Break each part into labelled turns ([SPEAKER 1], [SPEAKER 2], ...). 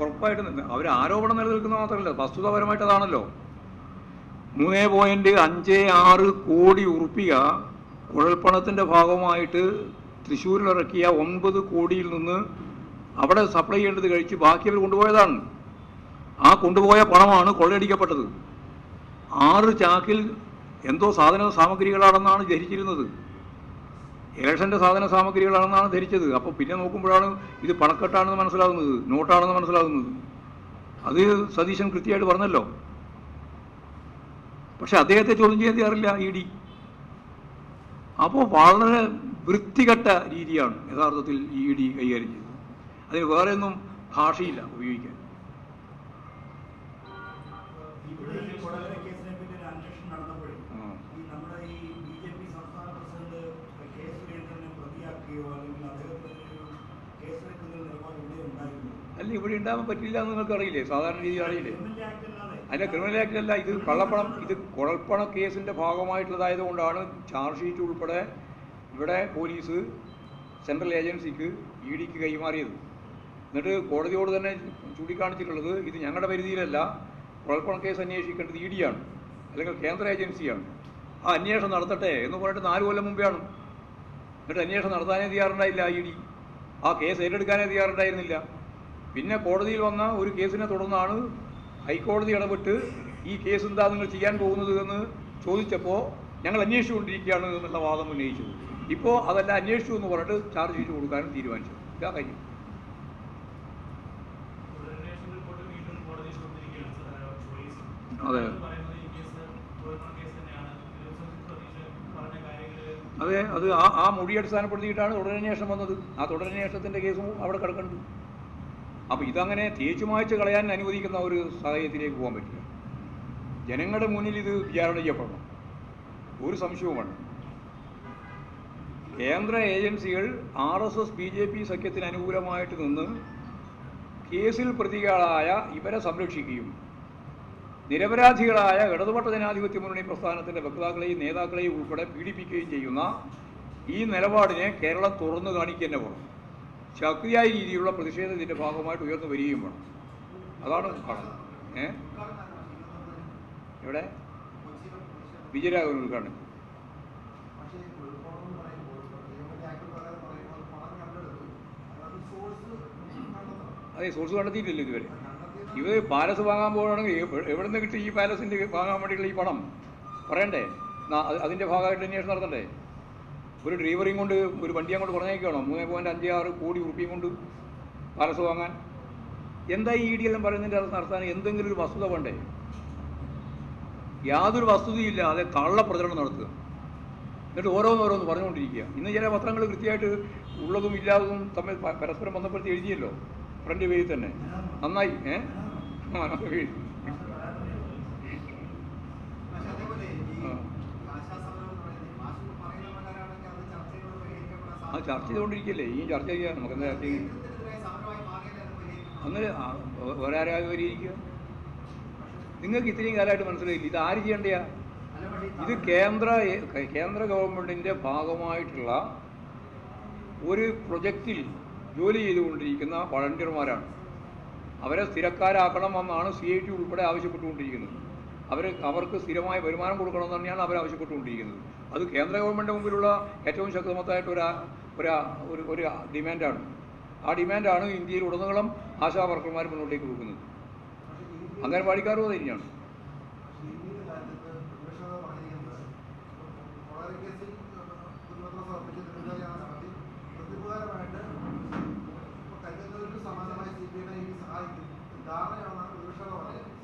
[SPEAKER 1] ഉറപ്പായിട്ടും അവർ ആരോപണം നിലനിൽക്കുന്ന മാത്രമല്ല വസ്തുതാപരമായിട്ട് അതാണല്ലോ മൂന്ന് പോയിന്റ് അഞ്ച് ആറ് കോടി ഉറുപ്പിക കുഴൽപ്പണത്തിന്റെ ഭാഗമായിട്ട് തൃശ്ശൂരിൽ ഇറക്കിയ ഒൻപത് കോടിയിൽ നിന്ന് അവിടെ സപ്ലൈ ചെയ്യേണ്ടത് കഴിച്ച് ബാക്കി അവർ കൊണ്ടുപോയതാണ്. ആ കൊണ്ടുപോയ പണമാണ് കൊള്ളയടിക്കപ്പെട്ടത്. ആറ് ചാക്കിൽ എന്തോ സാധന സാമഗ്രികളാണെന്നാണ് ധരിച്ചിരുന്നത് ഇലക്ഷന്റെ സാധന സാമഗ്രികളാണെന്നാണ് ധരിച്ചത്. അപ്പോൾ പിന്നെ നോക്കുമ്പോഴാണ് ഇത് പണക്കെട്ടാണെന്ന് മനസ്സിലാകുന്നത് നോട്ടാണെന്ന് മനസ്സിലാകുന്നത്. അത് സതീശൻ കൃത്യമായിട്ട് പറഞ്ഞല്ലോ. പക്ഷെ അദ്ദേഹത്തെ ചോദ്യം ചെയ്യാൻ തയ്യാറില്ല ഇ ഡി. അപ്പോൾ വളരെ വൃത്തികെട്ട രീതിയാണ് യഥാർത്ഥത്തിൽ ഇ ഡി കൈകാര്യം ചെയ്തത്. അതിന് വേറെയൊന്നും ഭാഷയില്ല ഉപയോഗിക്കാൻ
[SPEAKER 2] ഇവിടെ ഈ കൊടകര കേസിനെ പറ്റി ഒരു അന്വേഷണം നടന്നപ്പോഴേ
[SPEAKER 1] ആ.
[SPEAKER 2] ഈ നമ്മുടെ ഈ ബി ജെ പി സംസ്ഥാന പ്രസിഡന്റ് കെ സുരേന്ദ്രനെ പ്രതിയാക്കുകയോ അല്ലെങ്കിൽ അദ്ദേഹത്തിന് ഒരു കേസ് വെക്കുന്ന നിലപാട് ഇവിടെ ഉണ്ടായിരുന്നു
[SPEAKER 1] അല്ല ഇവിടെ ഉണ്ടാകാൻ പറ്റില്ല എന്ന് നിങ്ങൾക്ക് അറിയില്ലേ? സാധാരണ രീതി അറിയില്ലേ?
[SPEAKER 2] ക്രിമിനൽ ആക്ട്
[SPEAKER 1] അല്ല ക്രിമിനൽ ആക്ടിലല്ല ഇത് കള്ളപ്പണം ഇത് കുഴൽപ്പണ കേസിന്റെ ഭാഗമായിട്ടുള്ളതായത് കൊണ്ടാണ് ചാർജ് ഷീറ്റ് ഉൾപ്പെടെ ഇവിടെ പോലീസ് സെൻട്രൽ ഏജൻസിക്ക് ഇ ഡിക്ക് കൈമാറിയത്. എന്നിട്ട് കോടതിയോട് തന്നെ ചൂണ്ടിക്കാണിച്ചിട്ടുള്ളത് ഇത് ഞങ്ങളുടെ പരിധിയിലല്ല കുഴൽപ്പണ കേസ് അന്വേഷിക്കേണ്ടത് ഇ ഡിയാണ് അല്ലെങ്കിൽ കേന്ദ്ര ഏജൻസിയാണ് ആ അന്വേഷണം നടത്തട്ടെ എന്ന് പറഞ്ഞിട്ട് നാല് കൊല്ലം മുമ്പെയാണ്. എന്നിട്ട് അന്വേഷണം നടത്താനേ തയ്യാറുണ്ടായില്ല ഇ ഡി ആ കേസ് ഏറ്റെടുക്കാനേ തയ്യാറുണ്ടായിരുന്നില്ല. പിന്നെ കോടതിയിൽ വന്ന ഒരു കേസിനെ തുടർന്നാണ് ഹൈക്കോടതി ഇടപെട്ട് ഈ കേസ് എന്താ നിങ്ങൾ ചെയ്യാൻ പോകുന്നത് എന്ന് ചോദിച്ചപ്പോൾ ഞങ്ങൾ അന്വേഷിച്ചുകൊണ്ടിരിക്കുകയാണ് എന്നുള്ള വാദം ഉന്നയിച്ചത്. ഇപ്പോൾ അതല്ല അന്വേഷിച്ചു എന്ന് പറഞ്ഞിട്ട് ചാർജ് ചെയ്ത് കൊടുക്കാനും തീരുമാനിച്ചു ഇതാ കാര്യം. അതെ.
[SPEAKER 3] അതെ
[SPEAKER 1] അത് ആ ആ മൊഴി അടിസ്ഥാനപ്പെടുത്തിയിട്ടാണ് തുടരന്വേഷണം വന്നത്. ആ തുടരന്വേഷണത്തിന്റെ കേസും അവിടെ കിടക്കുന്നുണ്ട്. അപ്പോൾ ഇതങ്ങനെ തേച്ചു മായ്ച്ച് കളയാൻ അനുവദിക്കുന്ന ഒരു സാഹചര്യത്തിലേക്ക് പോകാൻ പറ്റില്ല. ജനങ്ങളുടെ മുന്നിൽ ഇത് വിചാരണ ചെയ്യപ്പെടണം. ഒരു സംശയവും വേണ്ട. കേന്ദ്ര ഏജൻസികൾ R S S B J P സഖ്യത്തിന് അനുകൂലമായിട്ട് നിന്ന് കേസിൽ പ്രതികളായ ഇവരെ സംരക്ഷിക്കുകയും നിരപരാധികളായ ഇടതുപക്ഷ ജനാധിപത്യ മുന്നണി പ്രസ്ഥാനത്തിന്റെ വക്താക്കളെയും നേതാക്കളെയും ഉൾപ്പെടെ പീഡിപ്പിക്കുകയും ചെയ്യുന്ന ഈ നിലപാടിനെ കേരളം തുറന്നു കാണിക്കുക തന്നെ വേണം. ശക്തിയായ രീതിയിലുള്ള പ്രതിഷേധം ഭാഗമായിട്ട് ഉയർന്നു വരികയും വേണം. അതാണ് കാണുന്നത് ഏ? ഇവിടെ വിജയരാഘവൻ ഉദ്ഘാടനം.
[SPEAKER 4] അത് സോഴ്സ്
[SPEAKER 1] കണ്ടെത്തിയിട്ടില്ല ഇതുവരെ. ഇവർ പാലസ് വാങ്ങാൻ പോകുകയാണെങ്കിൽ എവ- എവിടെ നിന്ന് കിട്ടി ഈ പാലസിന്റെ വാങ്ങാൻ വേണ്ടിയിട്ടുള്ള ഈ പണം? പറയണ്ടേ? അതിന്റെ ഭാഗമായിട്ട് അന്വേഷണം നടത്തണ്ടേ? ഒരു ഡ്രൈവറേയും കൊണ്ട് ഒരു വണ്ടി അങ്ങോട്ട് കുറഞ്ഞേക്കാണോ മൂന്ന് പോയിന്റ് അഞ്ച് ആറ് കോടി ഉറുപ്പിയും കൊണ്ട് പാലസ് വാങ്ങാൻ. എന്താ ഈ ഇ ഡി എല്ലാം പറയുന്നതിന്റെ നടത്താൻ എന്തെങ്കിലും ഒരു വസ്തുത വേണ്ടേ? യാതൊരു വസ്തുതയില്ലാതെ കള്ളപ്രചരണം നടത്തുക. എന്നിട്ട് ഓരോന്നോരോന്ന് പറഞ്ഞുകൊണ്ടിരിക്കുക. ഇന്ന് ചില പത്രങ്ങൾ കൃത്യമായിട്ട് ഉള്ളതും ഇല്ലാത്തതും തമ്മിൽ പരസ്പരം ബന്ധപ്പെടുത്തി എഴുതിയല്ലോ. ഫ്രണ്ട് പേജിൽ തന്നെ. നന്നായി ഏഹ് ആ, നന്നായി.
[SPEAKER 4] പക്ഷേ അതേപോലെ ഈ
[SPEAKER 1] ആ.
[SPEAKER 4] ആശാസമരം എന്ന് പറയുന്നത് മാഷ് പറയുന്ന പ്രകാരമാണെങ്കിൽ അത് ചർച്ചയിലൂടെ
[SPEAKER 1] അത് ചർച്ച ചെയ്തുകൊണ്ടിരിക്കല്ലേ? ഈ ചർച്ച ചെയ്യാൻ നമുക്ക് എന്താ ചർച്ച ചെയ്യും
[SPEAKER 4] കേന്ദ്രത്തിനെതിരായ സമരമായി മാറിയാലേ അത് പരിഹരിക്കും
[SPEAKER 1] അന്നേരം ഒരാരായി വരിയിരിക്കുക നിങ്ങൾക്ക് ഇത്രയും കാലമായിട്ട് മനസ്സിലായില്ല? ഇത് ആര് ചെയ്യേണ്ടയാ? ഇത് കേന്ദ്ര കേന്ദ്ര ഗവൺമെന്റിന്റെ ഭാഗമായിട്ടുള്ള ഒരു പ്രൊജക്റ്റിൽ ജോലി ചെയ്തുകൊണ്ടിരിക്കുന്ന വളണ്ടിയർമാരാണ്. അവരെ സ്ഥിരക്കാരാക്കണം എന്നാണ് സി ഐ ടി ഉൾപ്പെടെ ആവശ്യപ്പെട്ടുകൊണ്ടിരിക്കുന്നത്. അവർ അവർക്ക് സ്ഥിരമായ വരുമാനം കൊടുക്കണം എന്ന് തന്നെയാണ് അവർ ആവശ്യപ്പെട്ടുകൊണ്ടിരിക്കുന്നത്. അത് കേന്ദ്ര ഗവൺമെന്റ് മുമ്പിലുള്ള ഏറ്റവും ശക്തമത്തായിട്ട് ഒരു ഒരു ഒരു ഡിമാൻഡാണ് ആ ഡിമാൻഡാണ് ഇന്ത്യയിൽ ഉടനീളം ആശാ വർക്കർമാർ മുന്നോട്ടേക്ക് വെക്കുന്നത് അംഗൻവാടിക്കാരും അത് തന്നെയാണ്.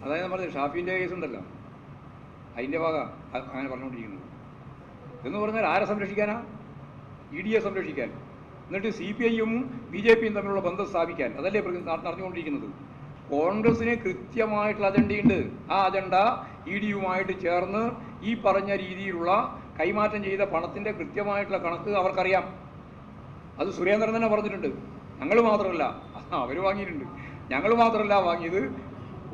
[SPEAKER 1] അതായത് നമ്മൾ ഷാഫിന്റെ കേസ് ഉണ്ടല്ലോ. അതിന്റെ ഭാഗമാണ് അങ്ങനെ പറഞ്ഞുകൊണ്ടിരിക്കുന്നത്. എന്ന് പറഞ്ഞാൽ ആരെ സംരക്ഷിക്കാനാ? ഇ ഡിയെ സംരക്ഷിക്കാൻ എന്നിട്ട് സി പി ഐയും ബി ജെ പിയും തമ്മിലുള്ള ബന്ധം സ്ഥാപിക്കാൻ. അതല്ലേ നടന്നുകൊണ്ടിരിക്കുന്നത്? കോൺഗ്രസിന് കൃത്യമായിട്ടുള്ള അജണ്ടയുണ്ട്. ആ അജണ്ട ഇ ഡിയുമായിട്ട് ചേർന്ന് ഈ പറഞ്ഞ രീതിയിലുള്ള കൈമാറ്റം ചെയ്ത പണത്തിന്റെ കൃത്യമായിട്ടുള്ള കണക്ക് അവർക്കറിയാം. അത് സുരേന്ദ്രൻ തന്നെ പറഞ്ഞിട്ടുണ്ട്. ഞങ്ങൾ മാത്രമല്ല അവർ വാങ്ങിയിട്ടുണ്ട്. ഞങ്ങൾ മാത്രമല്ല വാങ്ങിയത്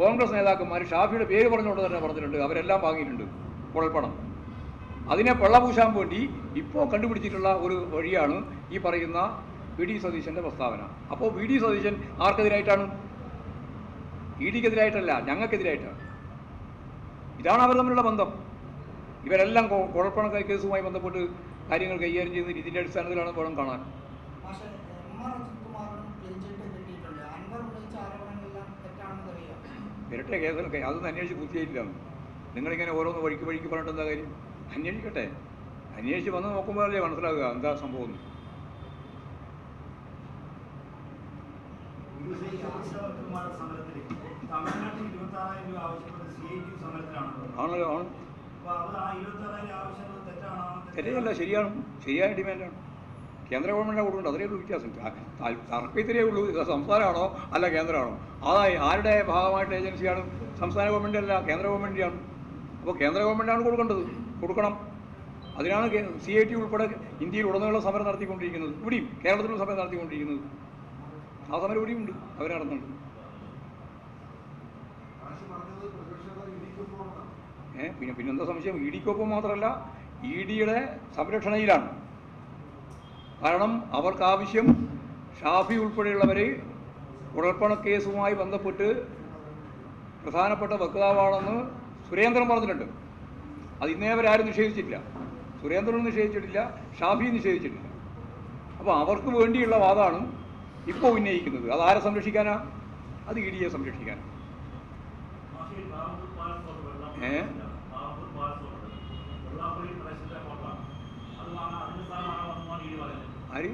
[SPEAKER 1] കോൺഗ്രസ് നേതാക്കന്മാർ ഷാഫിയുടെ പേര് പറഞ്ഞുകൊണ്ട് തന്നെ പറഞ്ഞിട്ടുണ്ട്. അവരെല്ലാം വാങ്ങിയിട്ടുണ്ട്. കുഴൽപ്പണം അതിനെ വെള്ളപൂശാൻ വേണ്ടി ഇപ്പോൾ കണ്ടുപിടിച്ചിട്ടുള്ള ഒരു വഴിയാണ് ഈ പറയുന്ന വി ഡി സതീശന്റെ പ്രസ്താവന. അപ്പോൾ വി ഡി സതീശൻ ആർക്കെതിരായിട്ടാണ്? ഇ ഡിക്കെതിരായിട്ടല്ല ഞങ്ങൾക്കെതിരായിട്ടാണ്. ഇതാണ് അവർ തമ്മിലുള്ള ബന്ധം. ഇവരെല്ലാം കുഴപ്പമുള്ള കേസുമായി ബന്ധപ്പെട്ട് കാര്യങ്ങൾ കൈകാര്യം ചെയ്യുന്ന ഇതിന്റെ അടിസ്ഥാനത്തിലാണ് വേണം കാണാൻ.
[SPEAKER 5] വരട്ടെ
[SPEAKER 1] ഇരട്ടെ കേസിലൊക്കെ അതൊന്നും അന്വേഷിച്ച് പൂർത്തിയായിട്ടില്ല. നിങ്ങളിങ്ങനെ ഓരോന്ന് വഴിക്ക് വഴിക്ക് പറഞ്ഞിട്ട് എന്താ കാര്യം? അന്വേഷിക്കട്ടെ. അന്വേഷിച്ച് വന്ന് നോക്കുമ്പോഴല്ലേ മനസ്സിലാകുക എന്താ സംഭവം ആണല്ലോ ആണ് ശരിയല്ല ശരിയാണ്. ശരിയായ ഡിമാൻഡാണ്. കേന്ദ്ര ഗവൺമെന്റ് കൊടുക്കുന്നുണ്ട് അത്രയേ ഉള്ളൂ വ്യത്യാസം. തർക്കത്തിലേ ഉള്ളൂ. ഇത് സംസ്ഥാനമാണോ അല്ല കേന്ദ്രമാണോ? അതായി ആരുടെ ഭാഗമായിട്ട് ഏജൻസിയാണ്? സംസ്ഥാന ഗവൺമെന്റ് അല്ല കേന്ദ്ര ഗവൺമെന്റാണ് അപ്പോൾ കേന്ദ്ര ഗവൺമെന്റാണ് കൊടുക്കേണ്ടത്. കൊടുക്കണം. അതിനാണ് സി ഐ ടി ഉൾപ്പെടെ ഇന്ത്യയിൽ ഉടനീളം സമരം നടത്തിക്കൊണ്ടിരിക്കുന്നത്. ഇവിടെയും കേരളത്തിലും സമരം നടത്തിക്കൊണ്ടിരിക്കുന്നത്. ആ സമരം ഇവിടെയും ഉണ്ട്. അവർ നടന്നുണ്ട്. ഏ പിന്നെ പിന്നെന്താ സംശയം? ഇ ഡിക്കൊപ്പം മാത്രമല്ല ഇ ഡിയുടെ സംരക്ഷണയിലാണ്. കാരണം അവർക്കാവശ്യം ഷാഫി ഉൾപ്പെടെയുള്ളവരെ കുഴൽപ്പണ കേസുമായി ബന്ധപ്പെട്ട് പ്രധാനപ്പെട്ട വക്താവാണെന്ന് സുരേന്ദ്രൻ പറഞ്ഞിട്ടുണ്ട്. അത് ഇന്നേ അവരാരും നിഷേധിച്ചിട്ടില്ല. സുരേന്ദ്രനും നിഷേധിച്ചിട്ടില്ല ഷാഫി നിഷേധിച്ചിട്ടില്ല. അപ്പോൾ അവർക്ക് വേണ്ടിയുള്ള വാദമാണ് ഇപ്പോൾ ഉന്നയിക്കുന്നത്. അത് ആരെ സംരക്ഷിക്കാനാ? അത് ഇ ഡിയെ
[SPEAKER 3] വെള്ളം
[SPEAKER 1] ഏ? ആര്?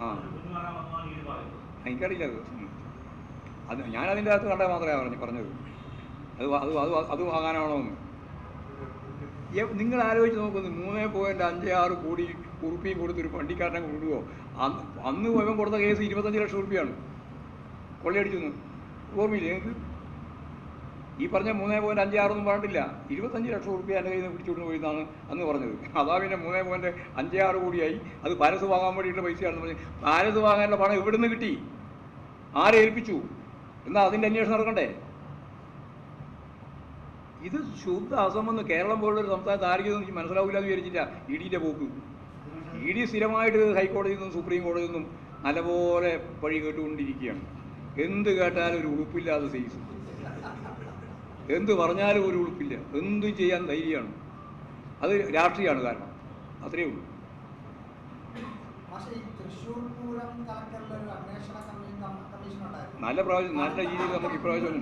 [SPEAKER 1] ആ. എനിക്കറിയില്ല അത്. ഞാൻ അകത്ത് കണ്ടാൽ മാത്രമേ പറഞ്ഞു പറഞ്ഞത്. അത് അത് അത് അത് വാങ്ങാനാണോ നിങ്ങൾ ആലോചിച്ച് നോക്കുന്നു മൂന്നേ പോയിന്റ് അഞ്ച് ആറ് കോടി ഉറുപ്പിയും കൊടുത്തൊരു വണ്ടിക്കാരനെ കൊടുക്കുമോ അന്ന് അന്ന് ഇവൻ കൊടുത്ത കേസ് ഇരുപത്തഞ്ച് ലക്ഷം ഉറുപ്പിയാണ്. കൊള്ളയടിച്ചെന്ന് ഓർമ്മയില്ലേ? നിങ്ങൾക്ക് ഈ പറഞ്ഞ മൂന്നേ പോയിന്റ് അഞ്ച് ആറൊന്നും പറഞ്ഞിട്ടില്ല. ഇരുപത്തഞ്ച് ലക്ഷം ഉറുപ്പിയ എന്റെ കയ്യിൽ നിന്ന് പിടിച്ചുകൊണ്ട് പോയി എന്നാണ് അന്ന് പറഞ്ഞത്. അതാ പിന്നെ മൂന്നേ പോയിന്റ് അഞ്ച് ആറ് കോടിയായി. അത് പാലസ് വാങ്ങാൻ വേണ്ടിയിട്ട് പൈസയാണെന്ന് പറഞ്ഞ് പാലസ് വാങ്ങാനുള്ള പണം എവിടെ നിന്ന് കിട്ടി? ആരെ ഏൽപ്പിച്ചു? എന്നാൽ അതിന്റെ അന്വേഷണം നടക്കണ്ടേ? ഇത് ശുദ്ധ അസമെന്ന് കേരളം പോലുള്ള ഒരു സംസ്ഥാനത്ത് ആരെങ്കിലും എനിക്ക് മനസ്സിലാവില്ല എന്ന് വിചാരിച്ചില്ല ഇ പോക്ക്. ഇ ഡി സ്ഥിരമായിട്ട് ഹൈക്കോടതിയിൽ നിന്നും സുപ്രീം കോടതിയിൽ നിന്നും നല്ലപോലെ വഴി കേട്ടുകൊണ്ടിരിക്കുകയാണ്. എന്ത് കേട്ടാലും ഒരു ഉളുപ്പില്ലാതെ സൈസ്. എന്ത് പറഞ്ഞാലും ഒരു ഉളുപ്പില്ല. എന്തും ചെയ്യാൻ ധൈര്യമാണ്. അത് രാഷ്ട്രീയമാണ് കാരണം. അത്രയേ ഉള്ളൂ.
[SPEAKER 5] പക്ഷേ തൃശ്ശൂർ പൂരം
[SPEAKER 1] നല്ല പ്രാവശ്യം നല്ല രീതിയിൽ നമുക്ക് ഇപ്രാവശ്യം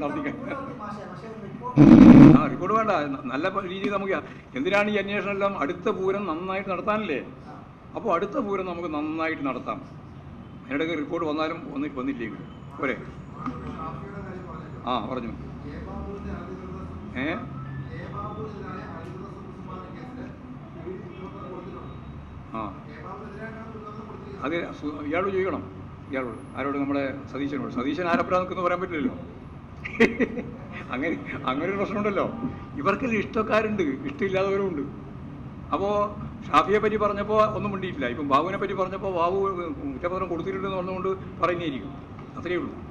[SPEAKER 5] നടത്തിക്കാം
[SPEAKER 1] ആ റിപ്പോർട്ട് വേണ്ട. നല്ല രീതിയിൽ നമുക്ക് എന്തിനാണ് ഈ അന്വേഷണം എല്ലാം അടുത്ത പൂരം നന്നായിട്ട് നടത്താനല്ലേ? അപ്പോൾ അടുത്ത പൂരം നമുക്ക് നന്നായിട്ട് നടത്താം. അതിനിടയ്ക്ക് റിപ്പോർട്ട് വന്നാലും ഒന്ന് വന്നില്ലെങ്കിൽ പോരെ. ആ പറഞ്ഞു. ഏ? ആ. അതെ ഇയാൾ ചോദിക്കണം. ഇയാളോട്. ആരോട്? നമ്മുടെ സതീശനോട്. സതീശൻ ആരപ്പുറ നിൽക്കുന്നു പറയാൻ പറ്റില്ലല്ലോ. അങ്ങനെ അങ്ങനെ ഒരു പ്രശ്നമുണ്ടല്ലോ. ഇവർക്കെല്ലാം ഇഷ്ടക്കാരുണ്ട്. ഇഷ്ടമില്ലാത്തവരും ഉണ്ട് അപ്പോൾ ഷാഫിയെ പറ്റി പറഞ്ഞപ്പോൾ ഒന്നും മിണ്ടിയിട്ടില്ല. ഇപ്പം ബാബുവിനെ പറ്റി പറഞ്ഞപ്പോൾ ബാബു കുറ്റപത്രം കൊടുത്തിട്ടുണ്ടെന്ന് പറഞ്ഞുകൊണ്ട് പറയുന്നതായിരിക്കും. അത്രയേ ഉള്ളൂ.